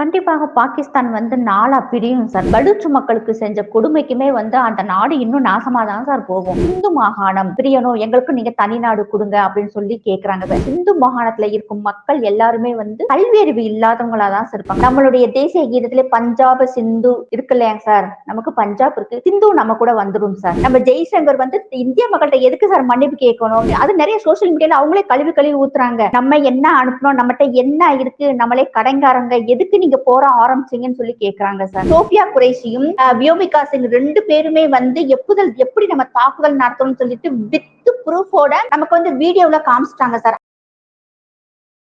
கண்டிப்பாக பாகிஸ்தான் வந்து நாளா பிரியும் சார். பலூச் மக்களுக்கு செஞ்ச கொடுமைக்குமே வந்து அந்த நாடு இன்னும் நாசமா தான் சார் போகும். இந்து மாகாணம் பிரியணும் எங்களுக்கு நீங்க தனி நாடு கொடுங்க அப்படின்னு சொல்லி கேக்குறாங்க சார். இந்து மாகாணத்துல இருக்கும் மக்கள் எல்லாருமே வந்து கல்வி அறிவு இல்லாதவங்களா தான் சார் இருப்பாங்க. நம்மளுடைய தேசிய கீதத்திலே பஞ்சாப் சிந்து இருக்கு இல்லையாங்க சார்? நமக்கு பஞ்சாப் இருக்கு. சிந்து நம்ம கூட வந்துடும் சார். நம்ம ஜெய்சங்கர் வந்து இந்திய மக்கள்கிட்ட எதுக்கு சார் மன்னிப்பு கேட்கணும்? அது நிறைய சோசியல் மீடியால அவங்களே கழுவி கழுவி ஊத்துறாங்க. நம்ம என்ன அனுப்பணும்? நம்மகிட்ட என்ன இருக்கு? நம்மளே கடைங்காரங்க எதுக்கு நீங்க போற ஆரம்பிச்சீங்கன்னு சொல்லி கேக்குறாங்க சார். சோஃபியா குரேஷியும் அஹ், வியோமிகா சிங் ரெண்டு பேருமே வந்து எப்புதல் எப்படி நம்ம தாக்குதல் நடத்தணும்னு சொல்லிட்டு வித்து ப்ரூஃபோட நமக்கு வந்து வீடியோல காமிச்சிட்டாங்க சார்.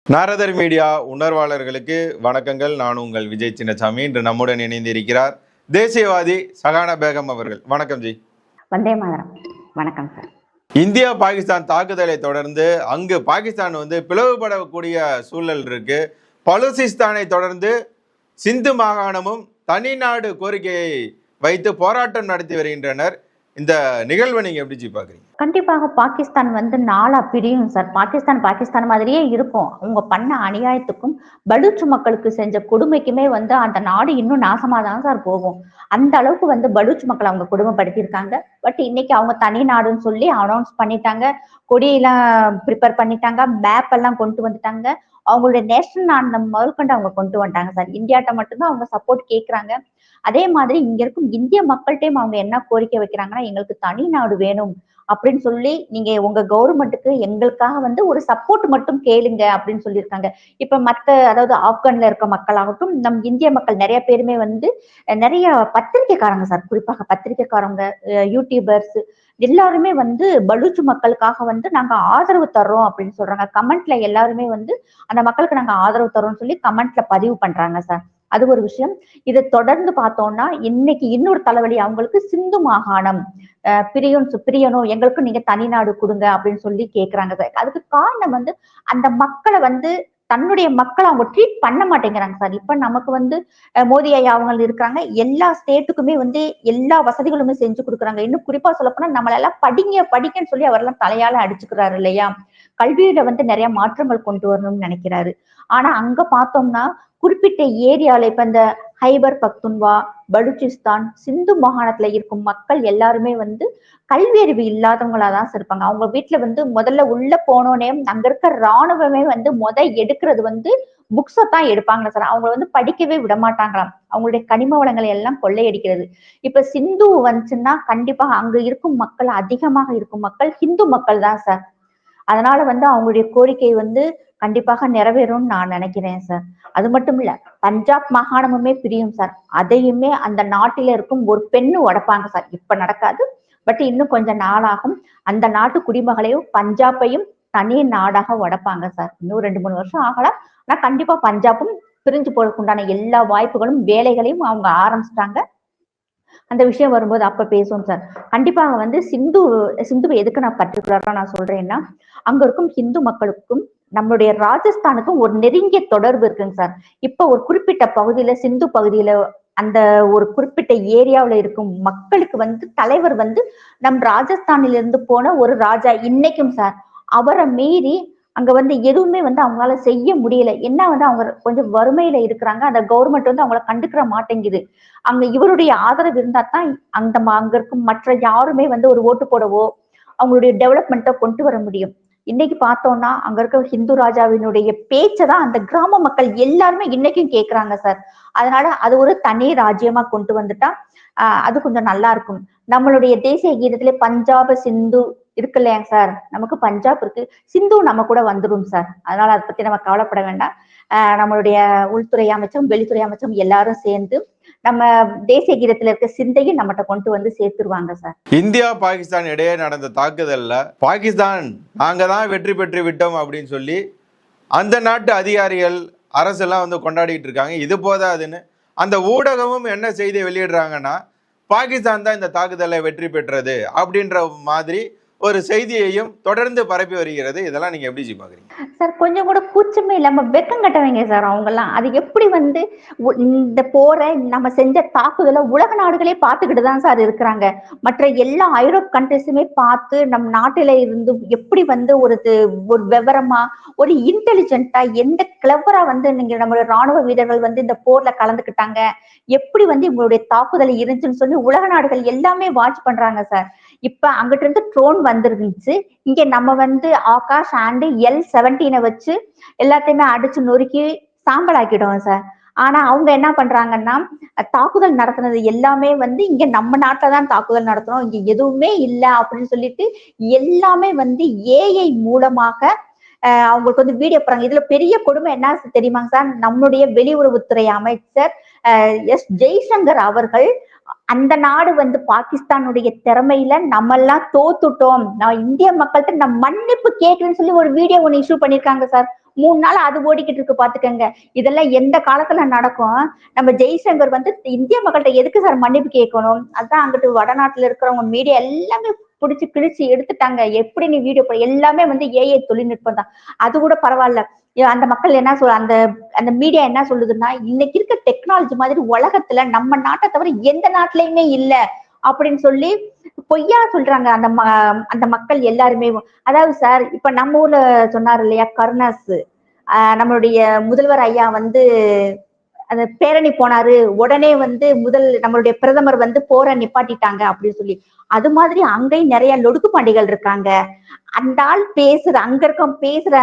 நாரதர் மீடியா உணர்வாளர்களுக்கு வணக்கங்கள். நான் உங்கள் விஜய் சின்னசாமி. இன்று நம்முடன் இணைந்திருக்கிறார் தேசியவாதி சகானா பேகம் அவர்கள். வணக்கம் ஜி. வந்தே மாதரம். வணக்கம் சார். இந்தியா பாகிஸ்தான் தாக்குதலை தொடர்ந்து அங்கு பாகிஸ்தான் வந்து பிளவுபடக்கூடிய சூழல் இருக்கு. பலுசிஸ்தானை தொடர்ந்து சிந்து மாகாணமும் தனிநாடு கோரிக்கையை வைத்து போராட்டம் நடத்தி வருகின்றனர். இந்த நிகழ்வை நீங்க எப்படி ஜி பாக்குறீங்க கண்டிப்பாக பாகிஸ்தான் வந்து நாளா பிரியும் சார். பாகிஸ்தான் பாகிஸ்தான் மாதிரியே இருக்கும். அவங்க பண்ண அநியாயத்துக்கும் பலூச் மக்களுக்கு செஞ்ச கொடுமைக்குமே வந்து அந்த நாடு இன்னும் நாசமா தான் சார் போகும். அந்த அளவுக்கு வந்து பலூச் மக்கள் அவங்க கொடுமைப்படுத்தியிருக்காங்க பட் இன்னைக்கு அவங்க தனி நாடுன்னு சொல்லி அனௌன்ஸ் பண்ணிட்டாங்க. கொடியெல்லாம் ப்ரிப்பேர் பண்ணிட்டாங்க. மேப் எல்லாம் கொண்டு வந்துட்டாங்க. அவங்களுடைய நேஷனல் ஆனந்தம் முதற்கொண்டு அவங்க கொண்டு வந்துட்டாங்க சார். இந்தியாட்ட மட்டும்தான் அவங்க சப்போர்ட் கேட்குறாங்க அதே மாதிரி இங்க இருக்கும் இந்திய மக்கள்கிட்டையும் அவங்க என்ன கோரிக்கை வைக்கிறாங்கன்னா எங்களுக்கு தனி நாடு வேணும். அப்படின்னு சொல்லி நீங்க உங்க கவர்மெண்ட்டுக்கு எங்களுக்காக வந்து ஒரு சப்போர்ட் மட்டும் கேளுங்க அப்படின்னு சொல்லியிருக்காங்க. இப்ப மத்த அதாவது ஆப்கான்ல இருக்க மக்களாகட்டும் நம் இந்திய மக்கள் நிறைய பேருமே வந்து நிறைய பத்திரிக்கைக்காரங்க சார் குறிப்பாக பத்திரிக்கைக்காரங்க யூடியூபர்ஸ் எல்லாருமே வந்து பலூச் மக்களுக்காக வந்து நாங்க ஆதரவு தர்றோம் அப்படின்னு சொல்றாங்க. கமெண்ட்ல எல்லாருமே வந்து அந்த மக்களுக்கு நாங்க ஆதரவு தர்றோம்னு சொல்லி கமெண்ட்ல பதிவு பண்றாங்க சார். அது ஒரு விஷயம். இதை தொடர்ந்து பார்த்தோம்னா இன்னைக்கு இன்னொரு தலைவலி அவங்களுக்கு சிந்து மாகாணம். பிரியன் பிரியும் பிரியணும் எங்களுக்கு நீங்க தனி நாடு கொடுங்க அப்படின்னு சொல்லி கேக்குறாங்க. சார் அதுக்கு காரணம் வந்து அந்த மக்களை வந்து தன்னுடைய மக்களை அவங்க ட்ரீட் பண்ண மாட்டேங்கிறாங்க சார். இப்ப நமக்கு வந்து அஹ் மோடி ஐயா அவங்க இருக்கிறாங்க. எல்லா ஸ்டேட்டுக்குமே வந்து எல்லா வசதிகளுமே செஞ்சு கொடுக்குறாங்க. இன்னும் குறிப்பா சொல்ல போனா நம்மளெல்லாம் படிங்க படிக்கன்னு சொல்லி அவரெல்லாம் தலையால அடிச்சுக்கிறாரு இல்லையா? கல்வியில வந்து நிறைய மாற்றங்கள் கொண்டு வரணும்னு நினைக்கிறாரு. ஆனா அங்க பார்த்தோம்னா குறிப்பிட்ட ஏரியால இப்ப இந்த ஹைபர் பக்துன்வா பலுச்சிஸ்தான் சிந்து மாகாணத்துல இருக்கும் மக்கள் எல்லாருமே வந்து கல்வி அறிவு இல்லாதவங்களா தான் சார் இருப்பாங்க. அவங்க வீட்டுல வந்து முதல்ல உள்ள போனோடனே அங்க இருக்க ராணுவமே வந்து முத எடுக்கிறது வந்து புக்ஸை தான் எடுப்பாங்க சார். அவங்க வந்து படிக்கவே விட மாட்டாங்களாம் அவங்களுடைய கனிம வளங்களை எல்லாம் கொள்ளையடிக்கிறது. இப்ப சிந்து வந்துச்சுன்னா கண்டிப்பா அங்க இருக்கும் மக்கள் அதிகமாக இருக்கும் மக்கள் ஹிந்து மக்கள் தான் சார். அதனால வந்து அவங்களுடைய கோரிக்கை வந்து கண்டிப்பாக நிறைவேறும்னு நான் நினைக்கிறேன் சார் அது மட்டும் இல்ல பஞ்சாப் மாகாணமுமே பிரியும் சார் அதையுமே அந்த நாட்டில இருக்கும் ஒரு பெண்ணு உடைப்பாங்க சார் இப்ப நடக்காது. பட் இன்னும் கொஞ்சம் நாளாகும். அந்த நாட்டு குடிமகளையும் பஞ்சாப்பையும் தனி நாடாக உடைப்பாங்க சார் இன்னும் ரெண்டு மூணு வருஷம் ஆகலாம் ஆனா கண்டிப்பா பஞ்சாபும் பிரிஞ்சு போறதுக்குண்டான எல்லா வாய்ப்புகளும் வேலைகளையும் அவங்க ஆரம்பிச்சிட்டாங்க. அந்த விஷயம் வரும்போது அப்ப பேசுவோம் சார். கண்டிப்பாக வந்து சிந்து சிந்துவை எதுக்கு நான் பர்டிகுலரா நான் சொல்றேன்னா அங்க இருக்கும் ஹிந்து மக்களுக்கும் நம்மளுடைய ராஜஸ்தானுக்கும் ஒரு நெருங்கிய தொடர்பு இருக்குங்க சார். இப்ப ஒரு குறிப்பிட்ட பகுதியில சிந்து பகுதியில அந்த ஒரு குறிப்பிட்ட ஏரியாவுல இருக்கும் மக்களுக்கு வந்து தலைவர் வந்து நம் ராஜஸ்தானிலிருந்து போன ஒரு ராஜா இன்னைக்கும் சார். அவரை மீறி அங்க வந்து எதுவுமே வந்து அவங்களால செய்ய முடியல. என்ன வந்து அவங்க கொஞ்சம் வறுமையில இருக்கிறாங்க அந்த கவர்மெண்ட் வந்து அவங்கள கண்டுக்கிற மாட்டேங்குது. அங்க இவருடைய ஆதரவு இருந்தா தான் அந்த ம- அங்க இருக்கும் மற்ற யாருமே வந்து ஒரு ஓட்டு போடவோ அவங்களுடைய டெவலப்மெண்ட்டை கொண்டு வர முடியும். இன்னைக்கு பார்த்தோம்னா அங்க இருக்க ஹிந்து ராஜாவினுடைய பேச்சை தான் அந்த கிராம மக்கள் எல்லாருமே இன்னைக்கும் கேக்குறாங்க சார் அதனால அது ஒரு தனி ராஜ்யமா கொண்டு வந்துட்டா அது கொஞ்சம் நல்லா இருக்கும். நம்மளுடைய தேசிய கீதத்திலே பஞ்சாப சிந்து இருக்கு இல்லையாங்க சார்? நமக்கு பஞ்சாப் இருக்கு. சிந்து நம்ம கூட வந்துடும் சார். அதனால அதை பத்தி நம்ம கவலைப்பட வேண்டாம். நம்மளுடைய உள்துறை அமைச்சரும் வெளித்துறை அமைச்சரும் எல்லாரும் சேர்ந்து நம்ம தேசிய கீதத்துல இருக்க சிந்தையும் நம்மகிட்ட கொண்டு வந்து சேர்த்துருவாங்க சார். இந்தியா பாகிஸ்தான் இடையே நடந்த தாக்குதல்ல பாகிஸ்தான் நாங்க தான் வெற்றி பெற்று விட்டோம் அப்படின்னு சொல்லி அந்த நாட்டு அதிகாரிகள் அரசெல்லாம் வந்து கொண்டாடிட்டு இருக்காங்க. இது போதாதுன்னு அந்த ஊடகமும் என்ன செய்தி வெளியிடுறாங்கன்னா பாகிஸ்தான் தான் இந்த தாக்குதலை வெற்றி பெற்றது அப்படின்ற மாதிரி ஒரு செய்தியையும் தொடர்ந்து பரப்பி வருகிறது. இதெல்லாம் நீங்க எப்படி ஜி பாக்குறீங்க? சார் கொஞ்சம் கூட கூச்சமே இல்லாம வெக்கம் கட்டவங்க சார் அவங்கெல்லாம் அது எப்படி வந்து இந்த போரை நம்ம செஞ்ச தாக்குதலை உலக நாடுகளே பார்த்துக்கிட்டு தான் சார் இருக்கிறாங்க. மற்ற எல்லா ஐரோப் கண்ட்ரிஸுமே பார்த்து நம் நாட்டில இருந்து எப்படி வந்து ஒரு இது- ஒரு விவரமா ஒரு இன்டெலிஜென்ட்டா எந்த கிளவரா வந்து நீங்க நம்மளுடைய ராணுவ வீரர்கள் வந்து இந்த போர்ல கலந்துக்கிட்டாங்க. எப்படி வந்து இவங்களுடைய தாக்குதல் இருந்துச்சுன்னு சொல்லி உலக நாடுகள் எல்லாமே வாட்ச் பண்றாங்க சார். இப்ப அங்கிட்ட இருந்து ட்ரோன் வந்துருந்துச்சு. இங்க நம்ம வந்து ஆகாஷ் அண்ட் எல் செவன்டீனை வச்சு எல்லாத்தையுமே அடிச்சு நொறுக்கி சாம்பல் ஆக்கிடுவோம் சார் ஆனா அவங்க என்ன பண்றாங்கன்னா தாக்குதல் நடத்துனது எல்லாமே வந்து இங்க நம்ம நாட்டில தான் தாக்குதல் நடத்தணும் இங்க எதுவுமே இல்லை அப்படின்னு சொல்லிட்டு எல்லாமே வந்து ஏஐ மூலமாக அவங்களுக்கு வந்து வீடியோ போறாங்க இதுல பெரிய கொடுமை என்ன தெரியுமாங்க சார் நம்முடைய வெளியுறவுத்துறை அமைச்சர் எஸ். ஜெய்சங்கர் அவர்கள் அந்த நாடு வந்து பாகிஸ்தானுடைய திறமையில நம்ம எல்லாம் தோத்துட்டோம். நான் இந்திய மக்கள்கிட்ட நான் மன்னிப்பு கேட்குறேன்னு சொல்லி ஒரு வீடியோ ஒன்னு இஷ்யூ பண்ணிருக்காங்க சார் மூணு நாள் அது ஓடிக்கிட்டு இருக்கு பாத்துக்கங்க. இதெல்லாம் எந்த காலத்துல நடக்கும்? நம்ம ஜெய்சங்கர் வந்து இந்திய மக்கள்கிட்ட எதுக்கு சார் மன்னிப்பு கேட்கணும்? அதான் அங்கிட்டு வடநாட்டுல இருக்கிறவங்க மீடியா எல்லாமே பிடிச்சு கிழிச்சு எடுத்துட்டாங்க. எப்படி நீ வீடியோ போட? எல்லாமே வந்து ஏஐ தொழில்நுட்பம் தான். அது கூட பரவாயில்ல. அந்த மக்கள் என்ன சொல் அந்த அந்த மீடியா என்ன சொல்லுதுன்னா இன்னைக்கு இருக்க டெக்னாலஜி மாதிரி உலகத்துல நம்ம நாட்டை தவிர எந்த நாட்டிலயுமே இல்ல அப்படின்னு சொல்லி பொய்யா சொல்றாங்க. அந்த ம- அந்த மக்கள் எல்லாருமே. அதாவது சார் இப்ப நம்ம ஊர்ல சொன்னார் இல்லையா கருணாஸ் ஆஹ் நம்மளுடைய முதல்வர் ஐயா வந்து அந்த பேரணி போனாரு. உடனே வந்து முதல் நம்மளுடைய பிரதமர் வந்து போற நிப்பாட்டிட்டாங்க அப்படின்னு சொல்லி. அது மாதிரி அங்கேயும் நிறைய லொடுக்கு பாண்டிகள் இருக்காங்க. அந்த ஆள் பேசுற அங்க இருக்க பேசுற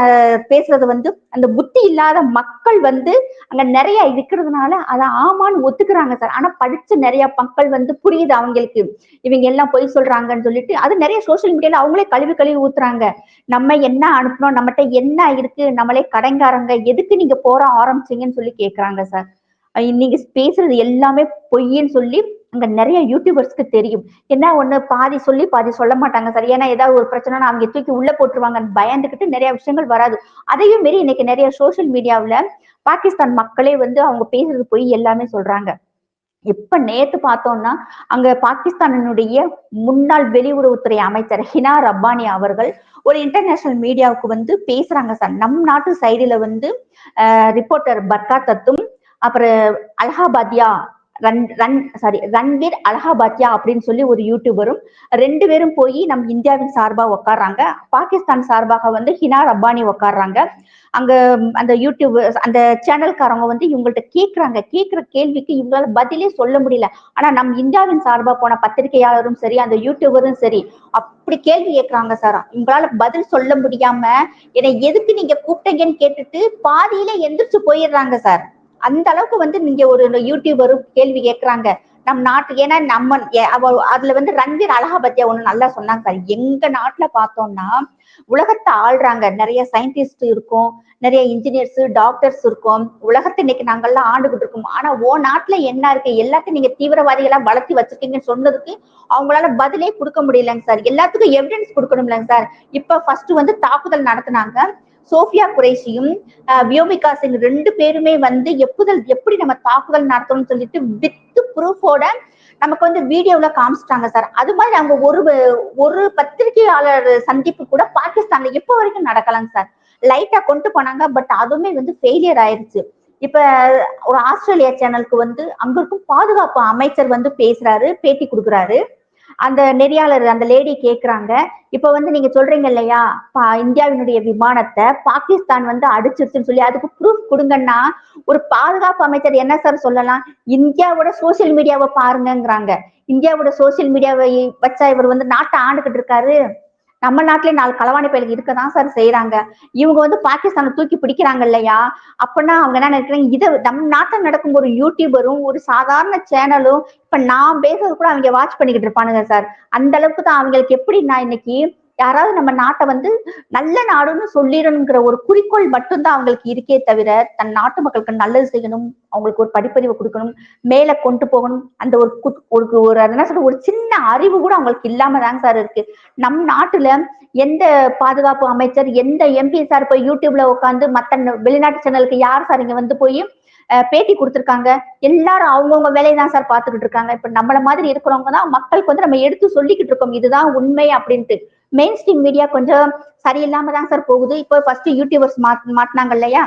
பேசுறது வந்து அந்த புத்தி இல்லாத மக்கள் வந்து அங்க நிறைய இருக்கிறதுனால அதை ஆமான்னு ஒத்துக்கிறாங்க சார். ஆனா படிச்ச நிறைய மக்கள் வந்து புரியுது அவங்களுக்கு. இவங்க எல்லாம் பொய் சொல்றாங்கன்னு சொல்லிட்டு அது நிறைய சோஷியல் மீடியால அவங்களே கழுவி கழுவி ஊத்துறாங்க. நம்ம என்ன அனுப்பணும் நம்மகிட்ட என்ன இருக்கு? நம்மளே கடைங்காரங்க எதுக்கு நீங்க போற ஆரம்பிச்சீங்கன்னு சொல்லி கேக்குறாங்க சார். நீங்க பேசுறது எல்லாமே பொய்ன்னு சொல்லி அங்க நிறைய யூடியூபர்ஸ்க்கு தெரியும். என்ன ஒண்ணு பாதி சொல்லி பாதி சொல்ல மாட்டாங்க சார். ஏன்னா ஏதாவது ஒரு பிரச்சனை அவங்க தூக்கி உள்ள போட்டுருவாங்கன்னு பயந்துகிட்டு நிறைய விஷயங்கள் வராது. அதையும் மீறி இன்னைக்கு நிறைய சோஷியல் மீடியாவுல பாகிஸ்தான் மக்களே வந்து அவங்க பேசுறது போய் எல்லாமே சொல்றாங்க. இப்ப நேத்து பார்த்தோம்னா அங்க பாகிஸ்தானினுடைய முன்னாள் வெளியுறவுத்துறை அமைச்சர் ஹினா ரப்பானி அவர்கள் ஒரு இன்டர்நேஷனல் மீடியாவுக்கு வந்து பேசுறாங்க சார். நம் நாட்டு சைடுல வந்து ரிப்போர்ட்டர் பர்காத்தத்தும் அப்புறம் அலகாபாத்யா ரன் ரன் சாரி ரன்வீர் அலகாபாத்யா அப்படின்னு சொல்லி ஒரு யூடியூபரும் ரெண்டு பேரும் போய் நம்ம இந்தியாவின் சார்பா உட்கார்றாங்க பாகிஸ்தான் சார்பாக வந்து ஹினா ரப்பானி உட்கார்றாங்க அங்க அந்த யூடியூப் அந்த சேனல்காரங்க வந்து இவங்கள்ட்ட கேக்குறாங்க. கேக்குற கேள்விக்கு இவங்களால பதிலே சொல்ல முடியல. ஆனா நம்ம இந்தியாவின் சார்பா போன பத்திரிகையாளரும் சரி அந்த யூடியூபரும் சரி அப்படி கேள்வி கேட்கறாங்க சார். உங்களால பதில் சொல்ல முடியாம என்னை எதுக்கு நீங்க கூப்பிட்டீங்கன்னு கேட்டுட்டு பாதியில எந்திரிச்சு போயிடுறாங்க சார். அந்த அளவுக்கு வந்து நீங்க ஒரு யூடியூபரும் கேள்வி கேட்கறாங்க நம் நாட்டு ஏன்னா நம்ம அவ அதுல வந்து ரன்வீர் அலகாபத்தியா ஒண்ணு நல்லா சொன்னாங்க சார். எங்க நாட்டுல பார்த்தோம்னா உலகத்தை ஆள்றாங்க. நிறைய சயின்டிஸ்ட் இருக்கும் நிறைய இன்ஜினியர்ஸ் டாக்டர்ஸ் இருக்கும். உலகத்தை இன்னைக்கு நாங்கெல்லாம் ஆண்டுகிட்டு இருக்கோம். ஆனா ஓ நாட்டுல என்ன இருக்கு? எல்லாத்தையும் நீங்க தீவிரவாதிகளா வளர்த்தி வச்சிருக்கீங்கன்னு சொன்னதுக்கு அவங்களால பதிலே கொடுக்க முடியலங்க சார். எல்லாத்துக்கும் எவிடன்ஸ் கொடுக்கணும்லங்க சார். இப்ப ஃபர்ஸ்ட் வந்து தாக்குதல் நடத்துனாங்க. சோஃபியா குரேஷியும் வியோமிகா சிங் ரெண்டு பேருமே வந்து எப்புதல் எப்படி நம்ம தாக்குதல் நடத்தணும்னு சொல்லிட்டு வித்து ப்ரூஃபோட நமக்கு வந்து வீடியோல காமிச்சிட்டாங்க சார். அது மாதிரி அவங்க ஒரு ஒரு பத்திரிகையாளர் சந்திப்பு கூட பாகிஸ்தான்ல எப்ப வரைக்கும் நடக்கலாங்க சார். லைட்டா கொண்டு போனாங்க பட் அதுவுமே வந்து ஃபெயிலியர் ஆயிருச்சு. இப்ப ஒரு ஆஸ்திரேலியா சேனலுக்கு வந்து அங்க இருக்கும் பாதுகாப்பு அமைச்சர் வந்து பேசுறாரு பேட்டி கொடுக்குறாரு. அந்த நெறியாளர் அந்த லேடி கேக்குறாங்க. இப்ப வந்து நீங்க சொல்றீங்க இல்லையா? பா- இந்தியாவினுடைய விமானத்தை பாகிஸ்தான் வந்து அடிச்சிருச்சுன்னு சொல்லி அதுக்கு ப்ரூஃப் கொடுங்கன்னா ஒரு பாதுகாப்பு அமைச்சர் என்ன சார் சொல்லலாம்? இந்தியாவோட சோசியல் மீடியாவை பாருங்கிறாங்க இந்தியாவோட சோசியல் மீடியாவை வச்சா இவர் வந்து நாட்டை ஆண்டுகிட்டு இருக்காரு. நம்ம நாட்டிலே நாலு களவாணி பயலுக்கு இருக்கதான் சார் செய்யறாங்க இவங்க வந்து பாகிஸ்தானை தூக்கி பிடிக்கிறாங்க இல்லையா? அப்படின்னா அவங்க என்ன நினைக்கிறாங்க? இதை நம்ம நாட்டில் நடக்கும் ஒரு யூடியூபரும் ஒரு சாதாரண சேனலும் இப்ப நான் பேசுறது கூட அவங்க வாட்ச் பண்ணிக்கிட்டு இருப்பானுங்க சார் அந்த அளவுக்கு தான் அவங்களுக்கு எப்படி நான் இன்னைக்கு யாராவது நம்ம நாட்டை வந்து நல்ல நாடுன்னு சொல்லிடணுங்கிற ஒரு குறிக்கோள் மட்டும்தான் அவங்களுக்கு இருக்கே தவிர தன் நாட்டு மக்களுக்கு நல்லது செய்யணும் அவங்களுக்கு ஒரு படிப்பறிவு கொடுக்கணும் மேல கொண்டு போகணும் அந்த ஒரு ஒரு ஒரு என்ன சொல்ற ஒரு சின்ன அறிவு கூட அவங்களுக்கு இல்லாம தாங்க சார் இருக்கு. நம் நாட்டுல எந்த பாதுகாப்பு அமைச்சர் எந்த எம்பி சார் போய் யூடியூப்ல உட்காந்து மத்த ந- வெளிநாட்டு சேனலுக்கு யார் சார் இங்க வந்து போய் அஹ், பேட்டி கொடுத்திருக்காங்க? எல்லாரும் அவங்கவுங்க வேலையை தான் சார் பார்த்துக்கிட்டு இருக்காங்க. இப்ப நம்மள மாதிரி இருக்கிறவங்க தான் மக்களுக்கு வந்து நம்ம எடுத்து சொல்லிக்கிட்டு இருக்கோம். இதுதான் உண்மை அப்படின்ட்டு. மெயின் ஸ்ட்ரீம் மீடியா கொஞ்சம் சரியில்லாம தான் சார் போகுது. இப்போ ஃபர்ஸ்ட் யூடியூபர்ஸ் மாட் மாட்டினாங்க இல்லையா?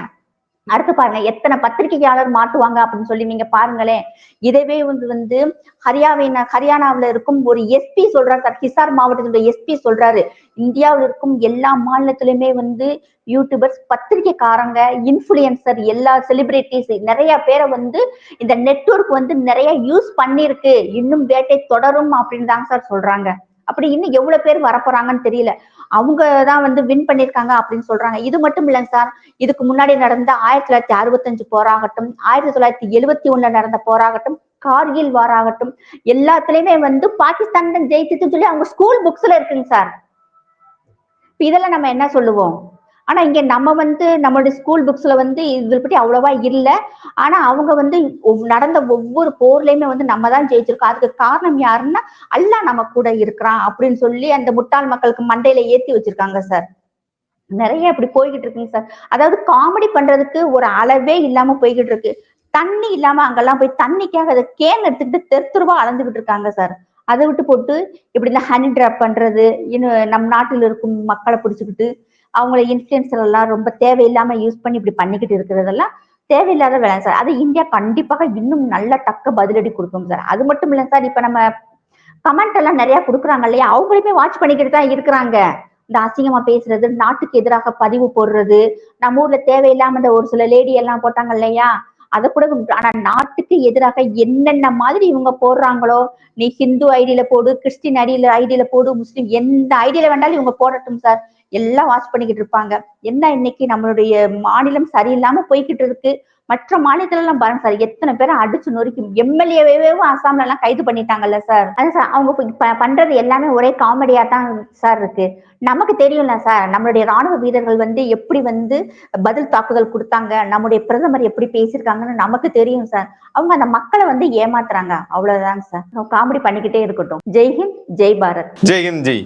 அடுத்து பாருங்க எத்தனை பத்திரிகையாளர் மாட்டுவாங்க அப்படின்னு சொல்லி நீங்க பாருங்களேன். இதவே வந்து வந்து ஹரியாவின ஹரியானாவில் இருக்கும் ஒரு எஸ்பி சொல்றாரு சார் ஹிசார் மாவட்டத்தோட எஸ்பி சொல்றாரு. இந்தியாவில் இருக்கும் எல்லா மாநிலத்திலுமே வந்து யூடியூபர்ஸ் பத்திரிகைக்காரங்க இன்ஃபுளுசர் எல்லா செலிபிரிட்டிஸ் நிறைய பேரை வந்து இந்த நெட்வொர்க் வந்து நிறைய யூஸ் பண்ணிருக்கு. இன்னும் வேட்டை தொடரும் அப்படின்னு தாங்க சார் சொல்றாங்க. அப்படி இன்னும் எவ்வளவு பேர் வரப்போறாங்கன்னு தெரியல. அவங்க தான் வந்து வின் பண்ணிருக்காங்க அப்படின்னு சொல்றாங்க. இது மட்டும் இல்லைங்க சார். இதுக்கு முன்னாடி நடந்த ஆயிரத்தி தொள்ளாயிரத்தி அறுபத்தஞ்சு போராகட்டும் ஆயிரத்தி தொள்ளாயிரத்தி எழுபத்தி ஒண்ணுல நடந்த போராகட்டும் கார்கில் வாராகட்டும் எல்லாத்துலயுமே வந்து பாகிஸ்தான் தான் ஜெயிச்சுன்னு சொல்லி அவங்க ஸ்கூல் புக்ஸ்ல இருக்குங்க சார். இதெல்லாம் நம்ம என்ன சொல்லுவோம்? ஆனா இங்க நம்ம வந்து நம்மளுடைய ஸ்கூல் புக்ஸ்ல வந்து இதில் பற்றி அவ்வளவா இல்ல. ஆனா அவங்க வந்து நடந்த ஒவ்வொரு போர்லயுமே வந்து நம்ம தான் ஜெயிச்சிருக்கோம். அதுக்கு காரணம் யாருன்னா அல்லாஹ் நம்ம கூட இருக்கிறான் அப்படின்னு சொல்லி அந்த முட்டாள் மக்களுக்கு மண்டையில ஏத்தி வச்சிருக்காங்க சார் நிறைய இப்படி போய்கிட்டு இருக்குங்க சார் அதாவது காமெடி பண்றதுக்கு ஒரு அளவே இல்லாம போய்கிட்டு இருக்கு. தண்ணி இல்லாம அங்கெல்லாம் போய் தண்ணிக்காக அதை கேன் எடுத்துக்கிட்டு தெருத்துருவா அளந்துகிட்டு இருக்காங்க சார் அதை விட்டு போட்டு இப்படி இந்த ஹனி டிராப் பண்றது இன்னும் நம் நாட்டில் இருக்கும் மக்களை பிடிச்சிக்கிட்டு அவங்கள இன்ஃபுளுசர் எல்லாம் ரொம்ப தேவையில்லாம யூஸ் பண்ணி இப்படி பண்ணிக்கிட்டு இருக்கிறதெல்லாம் தேவையில்லாத வேலை சார் அது இந்தியா கண்டிப்பாக இன்னும் நல்ல தக்க பதிலடி கொடுக்கும் சார் அது மட்டும் இல்லை சார் இப்ப நம்ம கமெண்ட் எல்லாம் நிறைய கொடுக்குறாங்க இல்லையா? அவங்களுமே வாட்ச் பண்ணிக்கிட்டு தான் இருக்கிறாங்க. இந்த அசிங்கமா பேசுறது நாட்டுக்கு எதிராக பதிவு போடுறது நம்ம ஊர்ல தேவையில்லாம இந்த ஒரு சில லேடி எல்லாம் போட்டாங்க இல்லையா? அதை கூட ஆனா நாட்டுக்கு எதிராக என்னென்ன மாதிரி இவங்க போடுறாங்களோ நீ ஹிந்து ஐடியில போடு கிறிஸ்டின் ஐடியில ஐடியில போடு முஸ்லீம் எந்த ஐடியில வேண்டாலும் இவங்க போடட்டும் சார் எல்லாம் வாட்ச் பண்ணிக்கிட்டு இருப்பாங்க. என்ன இன்னைக்கு நம்மளுடைய மாநிலம் சரியில்லாம போய்கிட்டு இருக்கு? மற்ற மாநிலத்துல எல்லாம் பாருங்க சார் எத்தனை பேரை அடிச்சு நொறுக்கி எம்எல்ஏவே அசாம்ல எல்லாம் கைது பண்ணிட்டாங்கல்ல சார் அது சார் அவங்க பண்றது எல்லாமே ஒரே காமெடியா தான் சார் இருக்கு. நமக்கு தெரியும்ல சார் நம்மளுடைய ராணுவ வீரர்கள் வந்து எப்படி வந்து பதில் தாக்குதல் கொடுத்தாங்க? நம்முடைய பிரதமர் எப்படி பேசியிருக்காங்கன்னு நமக்கு தெரியும் சார் அவங்க அந்த மக்களை வந்து ஏமாத்துறாங்க. அவ்வளவுதாங்க சார் காமெடி பண்ணிக்கிட்டே இருக்கட்டும். ஜெய்ஹிந்த் ஜெய் பாரத். ஜெய்ஹிந்த் ஜெய்